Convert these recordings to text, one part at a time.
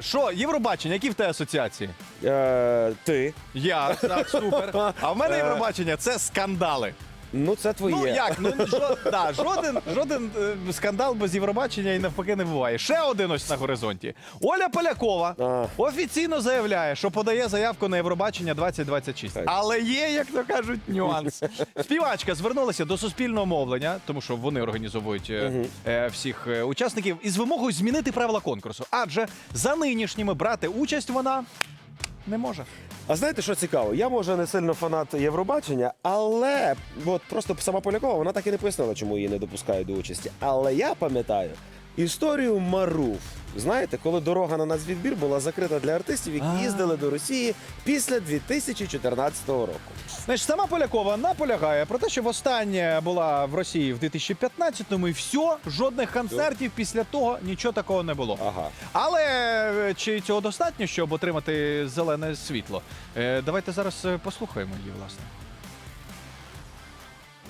Що, Євробачення, які в тебе асоціації? Е, ти. Я, так, супер. А в мене Євробачення це скандали. Ну, це твоє. Ну як? Ну жо, да, жоден, жоден е, скандал без Євробачення і навпаки не буває. Ще один ось на горизонті. Оля Полякова А. офіційно заявляє, що подає заявку на Євробачення 2026. Так. Але є, як то кажуть, нюанс. Співачка звернулася до суспільного мовлення, тому що вони організовують е, е, всіх е, учасників, із вимогою змінити правила конкурсу. Адже за нинішніми брати участь вона не може. А знаєте, що цікаво? Я може не сильно фанат Євробачення, але от просто сама Полякова, вона так і не пояснила, чому її не допускають до участі. Але я пам'ятаю історію Маруф. Знаєте, коли дорога на нацвідбір була закрита для артистів, які їздили до Росії після 2014 року. Значить, сама Полякова наполягає про те, що востаннє була в Росії в 2015-му і все, жодних концертів після того нічого такого не було. Ага. Але е, чи цього достатньо, щоб отримати зелене світло? Е, давайте зараз е, послухаємо її, власне.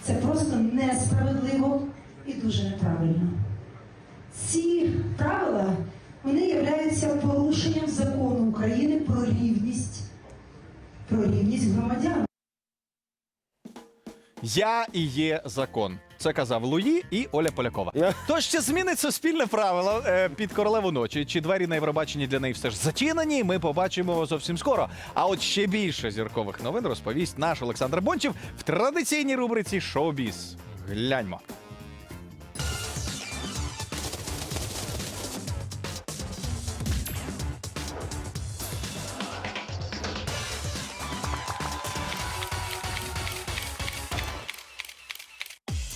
Це просто несправедливо і дуже неправильно. Ці правила вони являються порушенням закону України про рівність, про рівність громадян. Я і є закон. Це казав Луї і Оля Полякова. Тож чи змінить суспільне правило е, під королеву ночі? Чи двері на Євробаченні для неї все ж зачинені? Ми побачимо зовсім скоро. А от ще більше зіркових новин розповість наш Олександр Бончев в традиційній рубриці Шоу-біз. Гляньмо.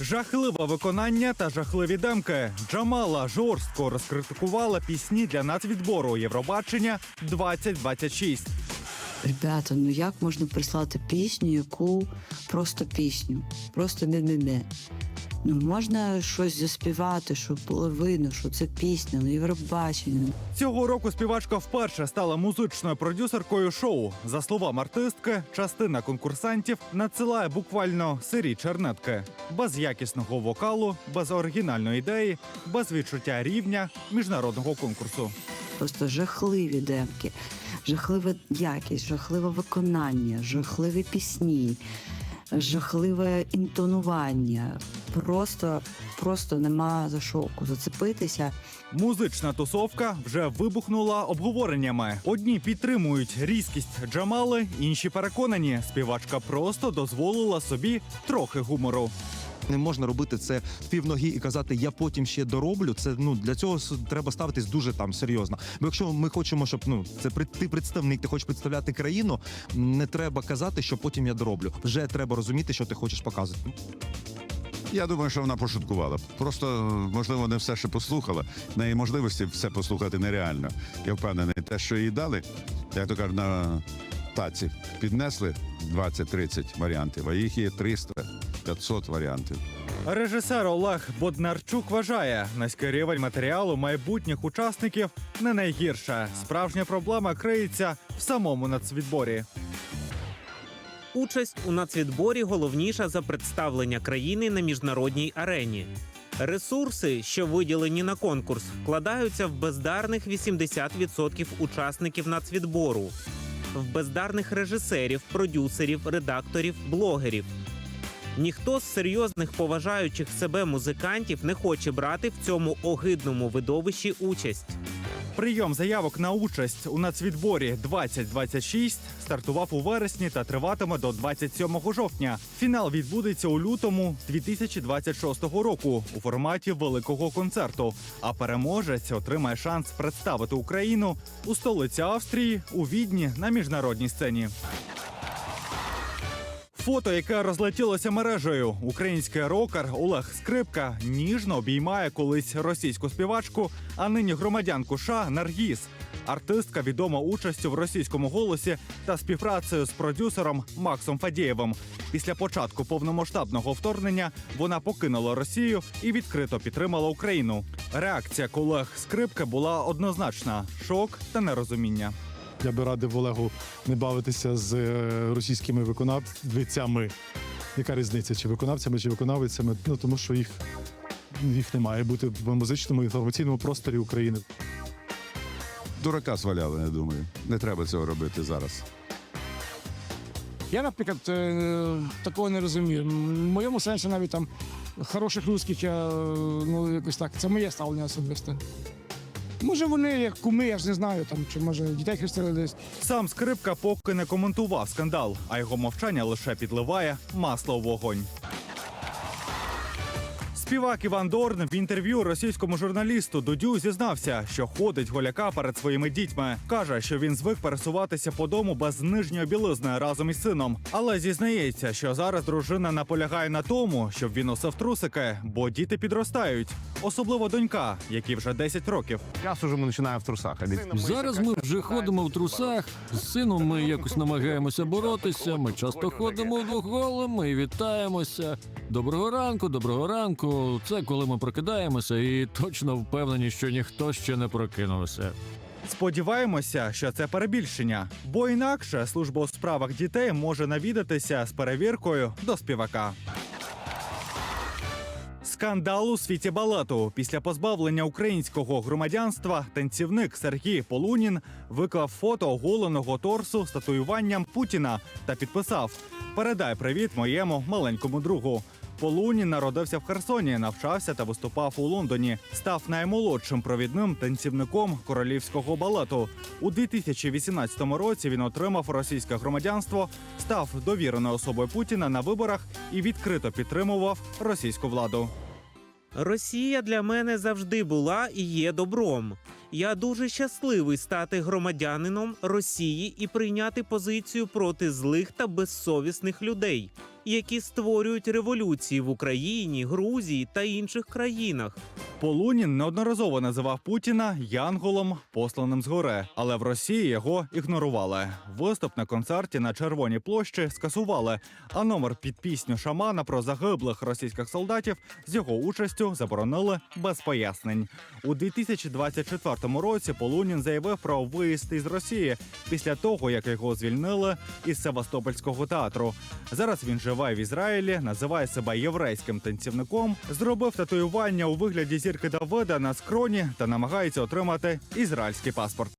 Жахливе виконання та жахливі демки. Джамала жорстко розкритикувала пісні для нацвідбору Євробачення 2026. Ребята, ну як можна прислати пісню, яку просто пісню, просто не-не-не. Ну можна щось заспівати, щоб було видно, що це пісня, ну Євробачення. Цього року співачка вперше стала музичною продюсеркою шоу. За словами артистки, частина конкурсантів надсилає буквально сирі чернетки без якісного вокалу, без оригінальної ідеї, без відчуття рівня міжнародного конкурсу. Просто жахливі демки, жахлива якість, жахливе виконання, жахливі пісні, жахливе інтонування. Просто, просто нема за що зацепитися. Музична тусовка вже вибухнула обговореннями. Одні підтримують різкість Джамали, інші переконані, співачка просто дозволила собі трохи гумору. Не можна робити це в півноги і казати, я потім ще дороблю. Це ну для цього треба ставитись дуже там серйозно. Бо якщо ми хочемо, щоб ну це ти представник, ти хочеш представляти країну, не треба казати, що потім я дороблю. Вже треба розуміти, що ти хочеш показувати. Я думаю, що вона пошуткувала. Просто, можливо, не все ще послухала. В неї можливості все послухати нереально. Я впевнений, те, що їй дали, як то кажуть, на таці піднесли 20-30 варіантів, а їх є 300-500 варіантів. Режисер Олег Боднарчук вважає, низький рівень матеріалу майбутніх учасників не найгірше. Справжня проблема криється в самому нацвідборі. Участь у нацвідборі головніша за представлення країни на міжнародній арені. Ресурси, що виділені на конкурс, вкладаються в бездарних 80% учасників нацвідбору, в бездарних режисерів, продюсерів, редакторів, блогерів. Ніхто з серйозних поважаючих себе музикантів не хоче брати в цьому огидному видовищі участь. Прийом заявок на участь у нацвідборі 2026 стартував у вересні та триватиме до 27 жовтня. Фінал відбудеться у лютому 2026 року у форматі великого концерту. А переможець отримає шанс представити Україну у столиці Австрії у Відні на міжнародній сцені. Фото, яке розлетілося мережею, український рокер Олег Скрипка ніжно обіймає колись російську співачку, а нині громадянку США Наргіз. Артистка відома участю в російському голосі та співпрацею з продюсером Максом Фадєєвим. Після початку повномасштабного вторгнення вона покинула Росію і відкрито підтримала Україну. Реакція колег Скрипки була однозначна: шок та нерозуміння. Я би радив Олегу не бавитися з е, російськими виконавцями. Яка різниця, чи виконавцями, чи виконавицями? Ну тому що їх, їх не має бути в музичному інформаційному просторі України. дурака сваляли, я думаю. Не треба цього робити зараз. Я, наприклад, е, такого не розумію. В моєму сенсі навіть там хороших русських я е, ну якось так. Це моє ставлення особисте. Може, вони як куми, я ж не знаю, там, чи може дітей хрестили десь. Сам скрипка поки не коментував скандал, а його мовчання лише підливає масло в вогонь. Співак Іван Дорн в інтерв'ю російському журналісту Дудю зізнався, що ходить голяка перед своїми дітьми. каже, що він звик пересуватися по дому без нижньої білизни разом із сином. Але зізнається, що зараз дружина наполягає на тому, щоб він носив трусики, бо діти підростають, особливо донька, якій вже 10 років. Час уже ми починаємо в трусах. Зараз ми вже ходимо в трусах. З сином ми якось намагаємося боротися. Ми часто ходимо вдвох голими і вітаємося. Доброго ранку, доброго ранку. Це коли ми прокидаємося і точно впевнені, що ніхто ще не прокинувся. Сподіваємося, що це перебільшення, бо інакше служба у справах дітей може навідатися з перевіркою до співака. Скандал у світі балету. Після позбавлення українського громадянства танцівник Сергій Полунін виклав фото оголеного торсу з татуюванням Путіна та підписав: Передай привіт моєму маленькому другу. Полунін народився в Херсоні, навчався та виступав у Лондоні. Став наймолодшим провідним танцівником королівського балету. У 2018 році він отримав російське громадянство, став довіреною особою Путіна на виборах і відкрито підтримував російську владу. Росія для мене завжди була і є добром. Я дуже щасливий стати громадянином Росії і прийняти позицію проти злих та безсовісних людей, які створюють революції в Україні, Грузії та інших країнах. Полунін неодноразово називав Путіна янголом, посланим згори, але в Росії його ігнорували. Виступ на концерті на Червоній площі скасували, а номер під пісню шамана про загиблих російських солдатів з його участю заборонили без пояснень. У 2024 році Полунін заявив про виїзд із Росії після того, як його звільнили із Севастопольського театру. Зараз він живе в Ізраїлі, називає себе єврейським танцівником, зробив татуювання у вигляді зірки Давида на скроні та намагається отримати ізраїльський паспорт.